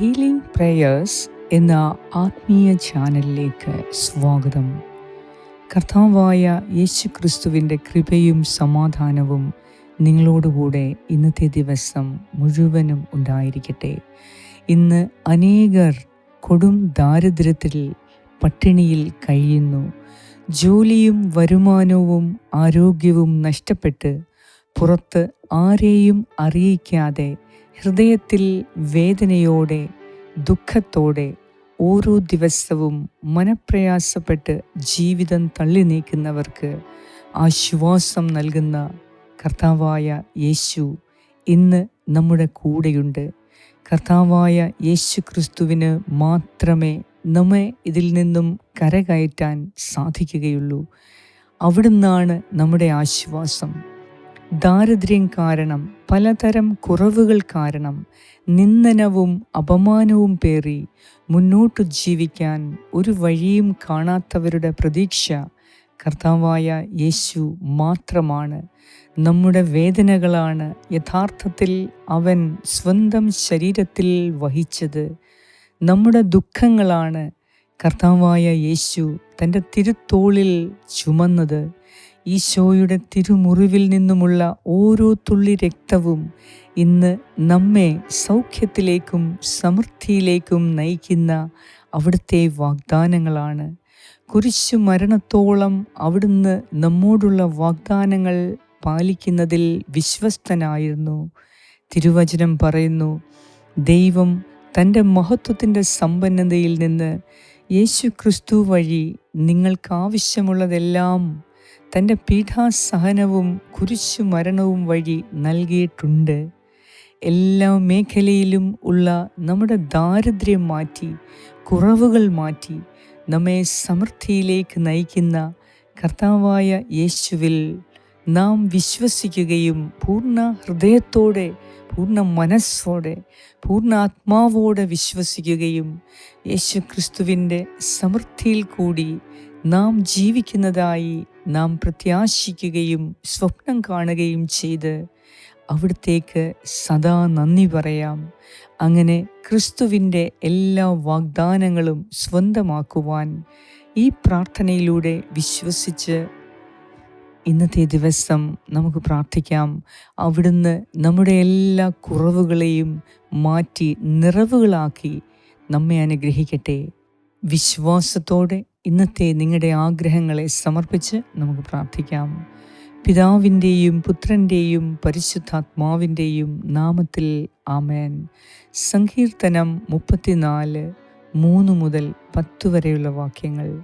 Healing prayers എന്ന ആത്മീയ ചാനലിലേക്ക് സ്വാഗതം. കർത്താവായ യേശു ക്രിസ്തുവിന്റെ കൃപയും സമാധാനവും നിങ്ങളോടുകൂടെ ഇന്നത്തെ ദിവസം മുഴുവനും ഉണ്ടായിരിക്കട്ടെ. ഇന്ന് അനേകർ കൊടും ദാരിദ്ര്യത്തിൽ പട്ടിണിയിൽ കഴിയുന്നു. ജോലിയും വരുമാനവും ആരോഗ്യവും നഷ്ടപ്പെട്ട് പുറത്ത് ആരെയും അറിയിക്കാതെ ഹൃദയത്തിൽ വേദനയോടെ ദുഃഖത്തോടെ ഓരോ ദിവസവും മനപ്രയാസപ്പെട്ട് ജീവിതം തള്ളി നീക്കുന്നവർക്ക് ആശ്വാസം നൽകുന്ന കർത്താവായ യേശു ഇന്ന് നമ്മുടെ കൂടെയുണ്ട്. കർത്താവായ യേശു ക്രിസ്തുവിന് മാത്രമേ നമ്മെ ഇതിൽ നിന്നും കരകയറ്റാൻ സാധിക്കുകയുള്ളൂ. അവിടുന്നാണ് നമ്മുടെ ആശ്വാസം. ദാരിദ്ര്യം കാരണം പലതരം കുറവുകൾ കാരണം നിന്ദനവും അപമാനവും പേറി മുന്നോട്ടു ജീവിക്കാൻ ഒരു വഴിയും കാണാത്തവരുടെ പ്രതീക്ഷ കർത്താവായ യേശു മാത്രമാണ്. നമ്മുടെ വേദനകളാണ് യഥാർത്ഥത്തിൽ അവൻ സ്വന്തം ശരീരത്തിൽ വഹിച്ചത്. നമ്മുടെ ദുഃഖങ്ങളാണ് കർത്താവായ യേശു തന്റെ തിരുത്തോളിൽ ചുമന്നത്. ഈശോയുടെ തിരുമുറിവിൽ നിന്നുമുള്ള ഓരോ തുള്ളി രക്തവും ഇന്ന് നമ്മെ സൗഖ്യത്തിലേക്കും സമൃദ്ധിയിലേക്കും നയിക്കുന്ന അവിടുത്തെ വാഗ്ദാനങ്ങളാണ്. കുരിശു മരണത്തോളം അവിടുന്ന് നമ്മോടുള്ള വാഗ്ദാനങ്ങൾ പാലിക്കുന്നതിൽ വിശ്വസ്തനായിരുന്നു. തിരുവചനം പറയുന്നു ദൈവം തന്റെ മഹത്വത്തിന്റെ സമ്പന്നതയിൽ നിന്ന് യേശു ക്രിസ്തു വഴി നിങ്ങൾക്ക് ആവശ്യമുള്ളതെല്ലാം തന്റെ പീഠാസഹനവും കുരിശു മരണവും വഴി നൽകിയിട്ടുണ്ട്. എല്ലാ മേഖലയിലും ഉള്ള നമ്മുടെ ദാരിദ്ര്യം മാറ്റി കുറവുകൾ മാറ്റി നമ്മെ സമൃദ്ധിയിലേക്ക് നയിക്കുന്ന കർത്താവായ യേശുവിൽ നാം വിശ്വസിക്കുകയും പൂർണ ഹൃദയത്തോടെ പൂർണ മനസ്സോടെ പൂർണ ആത്മാവോടെ വിശ്വസിക്കുകയും യേശു ക്രിസ്തുവിന്റെ സമൃദ്ധിയിൽ കൂടി നാം ജീവിക്കുന്നതായി നാം പ്രത്യാശിക്കുകയും സ്വപ്നം കാണുകയും ചെയ്ത് അവിടത്തേക്ക് സദാ നന്ദി പറയാം. അങ്ങനെ ക്രിസ്തുവിന്റെ എല്ലാ വാഗ്ദാനങ്ങളും സ്വന്തമാക്കുവാൻ ഈ പ്രാർത്ഥനയിലൂടെ വിശ്വസിച്ച് ഇന്നത്തെ ദിവസം നമുക്ക് പ്രാർത്ഥിക്കാം. അവിടുന്ന് നമ്മുടെ എല്ലാ കുറവുകളെയും മാറ്റി നിറവുകളാക്കി നമ്മെ അനുഗ്രഹിക്കട്ടെ. വിശ്വാസത്തോടെ ഇന്നത്തെ നിങ്ങളുടെ ആഗ്രഹങ്ങളെ സമർപ്പിച്ച് നമുക്ക് പ്രാർത്ഥിക്കാം. പിതാവിന്റെയും പുത്രന്റെയും പരിശുദ്ധാത്മാവിന്റെയും നാമത്തിൽ ആമേൻ. സങ്കീർത്തനം മുപ്പത്തിനാല് മൂന്ന് മുതൽ പത്ത് വരെയുള്ള വാക്യങ്ങൾ.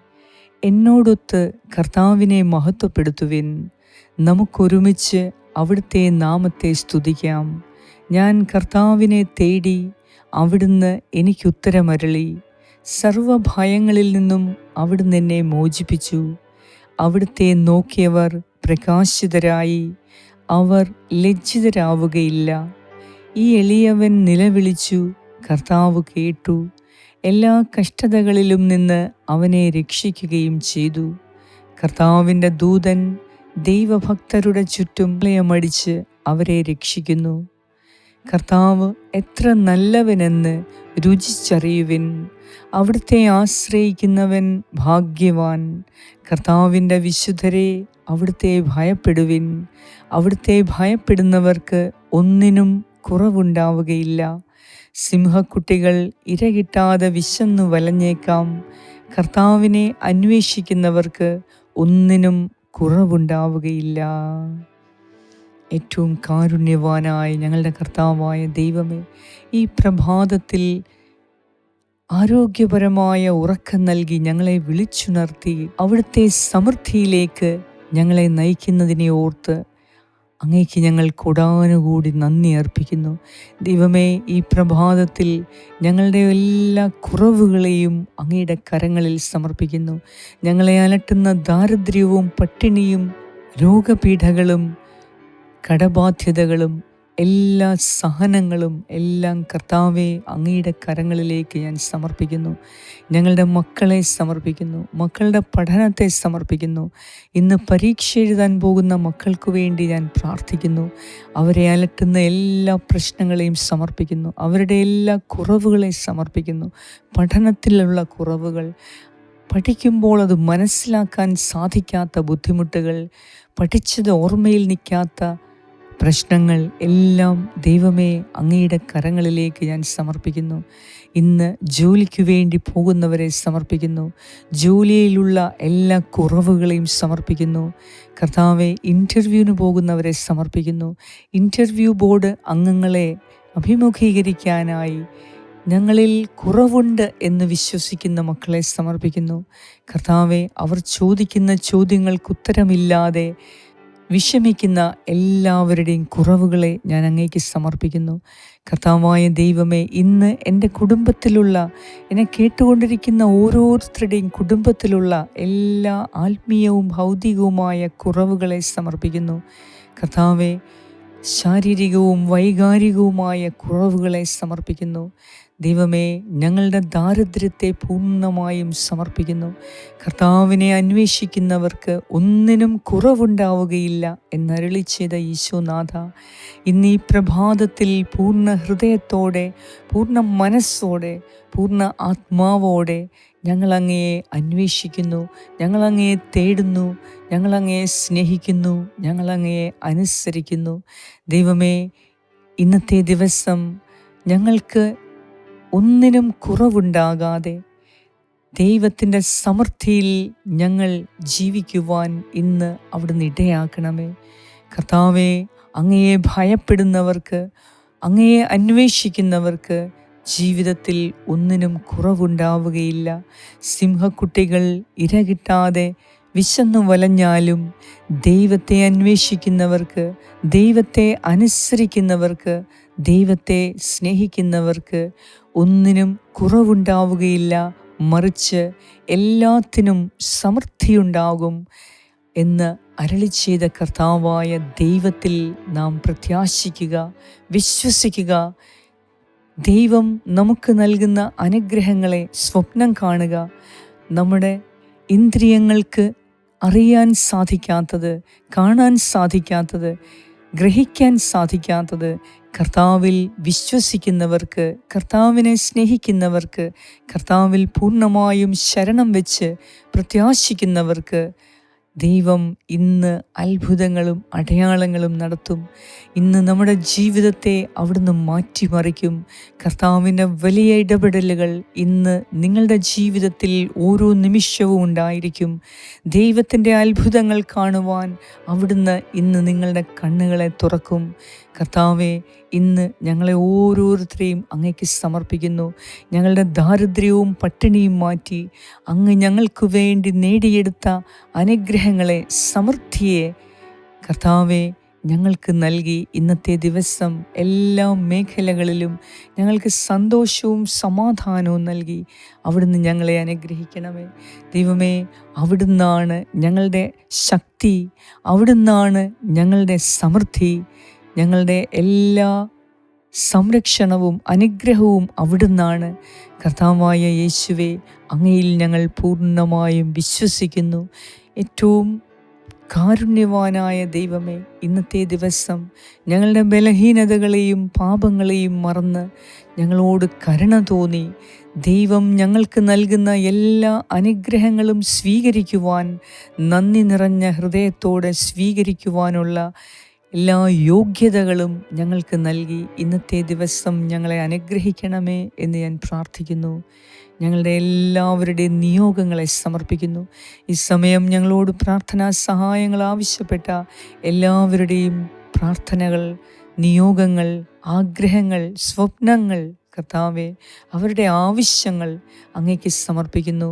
എന്നോടൊത്ത് കർത്താവിനെ മഹത്വപ്പെടുത്തുവിൻ. നമുക്കൊരുമിച്ച് അവിടുത്തെ നാമത്തെ സ്തുതിക്കാം. ഞാൻ കർത്താവിനെ തേടി അവിടുന്ന് എനിക്കുത്തരമരളി സർവഭയങ്ങളിൽ നിന്നും അവിടുന്ന് എന്നെ മോചിപ്പിച്ചു. അവിടുത്തെ നോക്കിയവർ പ്രകാശിതരായി. അവർ ലജ്ജിതരാവുകയില്ല. ഈ എളിയവൻ നിലവിളിച്ചു കർത്താവ് കേട്ടു. എല്ലാ കഷ്ടതകളിലും നിന്ന് അവനെ രക്ഷിക്കുകയും ചെയ്തു. കർത്താവിന്റെ ദൂതൻ ദൈവഭക്തരുടെ ചുറ്റും ലയമടിച്ച് അവരെ രക്ഷിക്കുന്നു. കർത്താവ് എത്ര നല്ലവനെന്ന് രുചിച്ചറിയുവിൻ. അവിടുത്തെ ആശ്രയിക്കുന്നവൻ ഭാഗ്യവാൻ. കർത്താവിന്റെ വിശുദ്ധരെ അവിടുത്തെ ഭയപ്പെടുവിൻ. അവിടുത്തെ ഭയപ്പെടുന്നവർക്ക് ഒന്നിനും കുറവുണ്ടാവുകയില്ല. സിംഹക്കുട്ടികൾ ഇരകിട്ടാതെ വിശന്നു വലഞ്ഞേക്കാം. കർത്താവിനെ അന്വേഷിക്കുന്നവർക്ക് ഒന്നിനും കുറവുണ്ടാവുകയില്ല. ഏറ്റവും കാരുണ്യവാനായ ഞങ്ങളുടെ കർത്താവായ ദൈവമേ ഈ പ്രഭാതത്തിൽ ആരോഗ്യപരമായ ഉറക്കം നൽകി ഞങ്ങളെ വിളിച്ചുണർത്തി അവിടുത്തെ സമൃദ്ധിയിലേക്ക് ഞങ്ങളെ നയിക്കുന്നതിനെ ഓർത്ത് അങ്ങേക്ക് ഞങ്ങൾ കൊടാനുകൂടി നന്ദി അർപ്പിക്കുന്നു. ദൈവമേ ഈ പ്രഭാതത്തിൽ ഞങ്ങളുടെ എല്ലാ കുറവുകളെയും അങ്ങയുടെ കരങ്ങളിൽ സമർപ്പിക്കുന്നു. ഞങ്ങളെ അലട്ടുന്ന ദാരിദ്ര്യവും പട്ടിണിയും രോഗപീഠകളും കടബാധ്യതകളും എല്ലാ സഹനങ്ങളും എല്ലാം കർത്താവെ അങ്ങയുടെ കരങ്ങളിലേക്ക് ഞാൻ സമർപ്പിക്കുന്നു. ഞങ്ങളുടെ മക്കളെ സമർപ്പിക്കുന്നു. മക്കളുടെ പഠനത്തെ സമർപ്പിക്കുന്നു. ഇന്ന് പരീക്ഷ എഴുതാൻ പോകുന്ന മക്കൾക്ക് വേണ്ടി ഞാൻ പ്രാർത്ഥിക്കുന്നു. അവരെ അലട്ടുന്ന എല്ലാ പ്രശ്നങ്ങളെയും സമർപ്പിക്കുന്നു. അവരുടെ എല്ലാ കുറവുകളെയും സമർപ്പിക്കുന്നു. പഠനത്തിലുള്ള കുറവുകൾ പഠിക്കുമ്പോൾ അത് മനസ്സിലാക്കാൻ സാധിക്കാത്ത ബുദ്ധിമുട്ടുകൾ പഠിച്ചത് ഓർമ്മയിൽ നിൽക്കാത്ത പ്രശ്നങ്ങൾ എല്ലാം ദൈവമേ അങ്ങയുടെ കരങ്ങളിലേക്ക് ഞാൻ സമർപ്പിക്കുന്നു. ഇന്ന് ജോലിക്ക് വേണ്ടി പോകുന്നവരെ സമർപ്പിക്കുന്നു. ജോലിയിലുള്ള എല്ലാ കുറവുകളെയും സമർപ്പിക്കുന്നു. കർത്താവെ ഇന്റർവ്യൂവിന് പോകുന്നവരെ സമർപ്പിക്കുന്നു. ഇന്റർവ്യൂ ബോർഡ് അംഗങ്ങളെ അഭിമുഖീകരിക്കാനായി ഞങ്ങളിൽ കുറവുണ്ട് എന്ന് വിശ്വസിക്കുന്ന മക്കളെ സമർപ്പിക്കുന്നു. കർത്താവെ അവർ ചോദിക്കുന്ന ചോദ്യങ്ങൾക്ക് ഉത്തരമില്ലാതെ വിഷമിക്കുന്ന എല്ലാവരുടെയും കുറവുകളെ ഞാൻ അങ്ങേക്ക് സമർപ്പിക്കുന്നു. കർത്താവായ ദൈവമേ ഇന്ന് എന്റെ കുടുംബത്തിലുള്ള എന്നെ കേട്ടുകൊണ്ടിരിക്കുന്ന ഓരോരുത്തരുടെയും കുടുംബത്തിലുള്ള എല്ലാ ആത്മീയവും ഭൗതികവുമായ കുറവുകളെ സമർപ്പിക്കുന്നു. കർത്താവെ ശാരീരികവും വൈകാരികവുമായ കുറവുകളെ സമർപ്പിക്കുന്നു. ദൈവമേ ഞങ്ങളുടെ ദാരിദ്ര്യത്തെ പൂർണമായും സമർപ്പിക്കുന്നു. കർത്താവിനെ അന്വേഷിക്കുന്നവർക്ക് ഒന്നിനും കുറവുണ്ടാവുകയില്ല എന്നരളി ചെയ്ത ഈശോനാഥ ഇന്ന് ഈ പ്രഭാതത്തിൽ പൂർണ ഹൃദയത്തോടെ പൂർണ മനസ്സോടെ പൂർണ ആത്മാവോടെ ഞങ്ങളങ്ങയെ അന്വേഷിക്കുന്നു ഞങ്ങളങ്ങയെ തേടുന്നു ഞങ്ങളങ്ങയെ സ്നേഹിക്കുന്നു ഞങ്ങളങ്ങയെ അനുസരിക്കുന്നു. ദൈവമേ ഇന്നത്തെ ദിവസം ഞങ്ങൾക്ക് ഒന്നിനും കുറവുണ്ടാകാതെ ദൈവത്തിന്റെ സമൃദ്ധിയിൽ ഞങ്ങൾ ജീവിക്കുവാൻ ഇന്ന് അവിടുന്ന് ഇടയാക്കണമേ. കർത്താവെ അങ്ങയെ ഭയപ്പെടുന്നവർക്ക് അങ്ങയെ അന്വേഷിക്കുന്നവർക്ക് ജീവിതത്തിൽ ഒന്നിനും കുറവുണ്ടാവുകയില്ല. സിംഹക്കുട്ടികൾ ഇരകിട്ടാതെ വിശന്നു വലഞ്ഞാലും ദൈവത്തെ അന്വേഷിക്കുന്നവർക്ക് ദൈവത്തെ അനുസരിക്കുന്നവർക്ക് ദൈവത്തെ സ്നേഹിക്കുന്നവർക്ക് ഒന്നിനും കുറവുണ്ടാവുകയില്ല. മറിച്ച് എല്ലാത്തിനും സമൃദ്ധിയുണ്ടാകും എന്ന് അരളി ചെയ്ത കർത്താവായ ദൈവത്തിൽ നാം പ്രത്യാശിക്കുക വിശ്വസിക്കുക. ദൈവം നമുക്ക് നൽകുന്ന അനുഗ്രഹങ്ങളെ സ്വപ്നം കാണുക. നമ്മുടെ ഇന്ദ്രിയങ്ങൾക്ക് അറിയാൻ സാധിക്കാത്തത് കാണാൻ സാധിക്കാത്തത് ഗ്രഹിക്കാൻ സാധിക്കാത്തത് കർത്താവിൽ വിശ്വസിക്കുന്നവർക്ക് കർത്താവിനെ സ്നേഹിക്കുന്നവർക്ക് കർത്താവിൽ പൂർണമായും ശരണം വെച്ച് പ്രത്യാശിക്കുന്നവർക്ക് ദൈവം ഇന്ന് അത്ഭുതങ്ങളും അടയാളങ്ങളും നടത്തും. ഇന്ന് നമ്മുടെ ജീവിതത്തെ അവിടുന്ന് മാറ്റിമറിക്കും. കർത്താവിന്റെ വലിയ ഇടപെടലുകൾ ഇന്ന് നിങ്ങളുടെ ജീവിതത്തിൽ ഓരോ നിമിഷവും ഉണ്ടായിരിക്കും. ദൈവത്തിന്റെ അത്ഭുതങ്ങൾ കാണുവാൻ അവിടുന്ന് ഇന്ന് നിങ്ങളുടെ കണ്ണുകളെ തുറക്കും. കർത്താവെ ഇന്ന് ഞങ്ങളെ ഓരോരുത്തരെയും അങ്ങേക്ക് സമർപ്പിക്കുന്നു. ഞങ്ങളുടെ ദാരിദ്ര്യവും പട്ടിണിയും മാറ്റി അങ്ങ് ഞങ്ങൾക്ക് വേണ്ടി നേടിയെടുത്ത അനുഗ്രഹങ്ങളെ സമൃദ്ധിയെ കർത്താവെ ഞങ്ങൾക്ക് നൽകി ഇന്നത്തെ ദിവസം എല്ലാ മേഖലകളിലും ഞങ്ങൾക്ക് സന്തോഷവും സമാധാനവും നൽകി അവിടുന്ന് ഞങ്ങളെ അനുഗ്രഹിക്കണമേ. ദൈവമേ അവിടുന്നാണ് ഞങ്ങളുടെ ശക്തി അവിടുന്നാണ് ഞങ്ങളുടെ സമൃദ്ധി. ഞങ്ങളുടെ എല്ലാ സംരക്ഷണവും അനുഗ്രഹവും അവിടുന്നാണ്. കർത്താവായ യേശുവെ അങ്ങയിൽ ഞങ്ങൾ പൂർണമായും വിശ്വസിക്കുന്നു. ഏറ്റവും കാരുണ്യവാനായ ദൈവമേ ഇന്നത്തെ ദിവസം ഞങ്ങളുടെ ബലഹീനതകളെയും പാപങ്ങളെയും മറന്ന് ഞങ്ങളോട് കരുണ തോന്നി. ദൈവം ഞങ്ങൾക്ക് നൽകുന്ന എല്ലാ അനുഗ്രഹങ്ങളും സ്വീകരിക്കുവാൻ നന്ദി നിറഞ്ഞ ഹൃദയത്തോടെ സ്വീകരിക്കുവാനുള്ള എല്ലാ യോഗ്യതകളും ഞങ്ങൾക്ക് നൽകി ഇന്നത്തെ ദിവസം ഞങ്ങളെ അനുഗ്രഹിക്കണമേ എന്ന് ഞാൻ പ്രാർത്ഥിക്കുന്നു. ഞങ്ങളുടെ എല്ലാവരുടെയും നിയോഗങ്ങളെ സമർപ്പിക്കുന്നു. ഈ സമയം ഞങ്ങളോട് പ്രാർത്ഥനാ സഹായങ്ങൾ ആവശ്യപ്പെട്ട എല്ലാവരുടെയും പ്രാർത്ഥനകൾ നിയോഗങ്ങൾ ആഗ്രഹങ്ങൾ സ്വപ്നങ്ങൾ കർത്താവെ അവരുടെ ആവശ്യങ്ങൾ അങ്ങേക്ക് സമർപ്പിക്കുന്നു.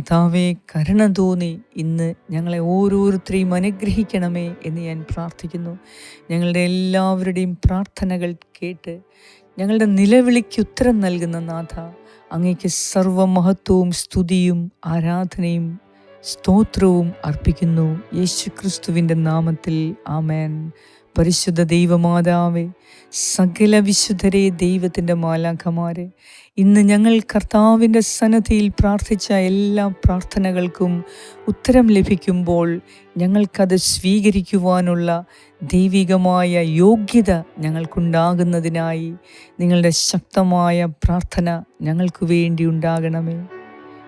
കഥാവെ കരുണ തോന്നി ഇന്ന് ഞങ്ങളെ ഓരോരുത്തരെയും അനുഗ്രഹിക്കണമേ എന്ന് ഞാൻ പ്രാർത്ഥിക്കുന്നു. ഞങ്ങളുടെ എല്ലാവരുടെയും പ്രാർത്ഥനകൾ കേട്ട് ഞങ്ങളുടെ നിലവിളിക്ക് ഉത്തരം നൽകുന്ന നാഥ അങ്ങയ്ക്ക് സർവമഹത്വവും സ്തുതിയും ആരാധനയും സ്തോത്രവും അർപ്പിക്കുന്നു. യേശുക്രിസ്തുവിന്റെ നാമത്തിൽ ആമേൻ. പരിശുദ്ധ ദൈവമാതാവേ സകല വിശുദ്ധരെ ദൈവത്തിന്റെ മാലാഖമാരെ ഇന്ന് ഞങ്ങൾ കർത്താവിന്റെ സന്നദ്ധിയിൽ പ്രാർത്ഥിച്ച എല്ലാ പ്രാർത്ഥനകൾക്കും ഉത്തരം ലഭിക്കുമ്പോൾ ഞങ്ങൾക്കത് സ്വീകരിക്കുവാനുള്ള ദൈവികമായ യോഗ്യത ഞങ്ങൾക്കുണ്ടാകുന്നതിനായി നിങ്ങളുടെ ശക്തമായ പ്രാർത്ഥന ഞങ്ങൾക്ക് വേണ്ടി ഉണ്ടാകണമേ.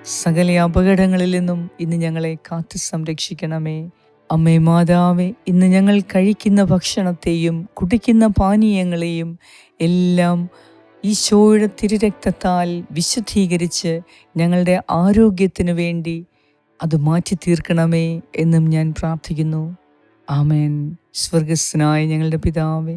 സകല അപകടങ്ങളിൽ നിന്നും ഇന്ന് ഞങ്ങളെ കാത്തു സംരക്ഷിക്കണമേ. അമ്മേ മാതാവേ ഇന്ന് ഞങ്ങൾ കഴിക്കുന്ന ഭക്ഷണത്തെയും കുടിക്കുന്ന പാനീയങ്ങളെയും എല്ലാം ഈ ഈശോയുടെ തിരുരക്തത്താൽ വിശുദ്ധീകരിച്ച് ഞങ്ങളുടെ ആരോഗ്യത്തിന് വേണ്ടി അത് മാറ്റി തീർക്കണമേ എന്നും ഞാൻ പ്രാർത്ഥിക്കുന്നു. ആമേൻ. സ്വർഗസ്സനായ ഞങ്ങളുടെ പിതാവേ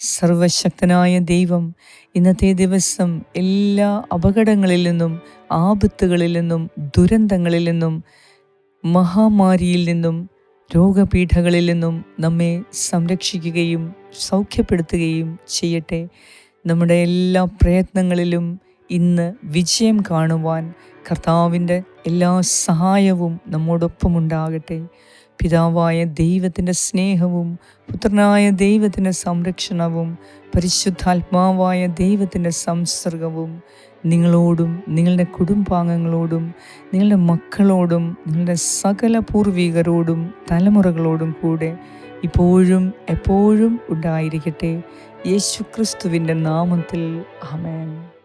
സർവശക്തനായ ദൈവം ഇന്നത്തെ ദിവസം എല്ലാ അപകടങ്ങളിൽ നിന്നും ആപത്തുകളിൽ നിന്നും ദുരന്തങ്ങളിൽ നിന്നും മഹാമാരിയിൽ നിന്നും രോഗപീഠകളിൽ നിന്നും നമ്മെ സംരക്ഷിക്കുകയും സൗഖ്യപ്പെടുത്തുകയും ചെയ്യട്ടെ. നമ്മുടെ എല്ലാ പ്രയത്നങ്ങളിലും ഇന്ന് വിജയം കാണുവാൻ കർത്താവിന്റെ എല്ലാ സഹായവും നമ്മോടൊപ്പം ഉണ്ടാകട്ടെ പിതാവായ ദൈവത്തിന്റെ സ്നേഹവും പുത്രനായ ദൈവത്തിന്റെ സംരക്ഷണവും പരിശുദ്ധാത്മാവായ ദൈവത്തിന്റെ സംസർഗവും നിങ്ങളോടും നിങ്ങളുടെ കുടുംബാംഗങ്ങളോടും നിങ്ങളുടെ മക്കളോടും നിങ്ങളുടെ സകല പൂർവികരോടും തലമുറകളോടും കൂടെ ഇപ്പോഴും എപ്പോഴും ഉണ്ടായിരിക്കട്ടെ. യേശുക്രിസ്തുവിന്റെ നാമത്തിൽ. ആമേൻ.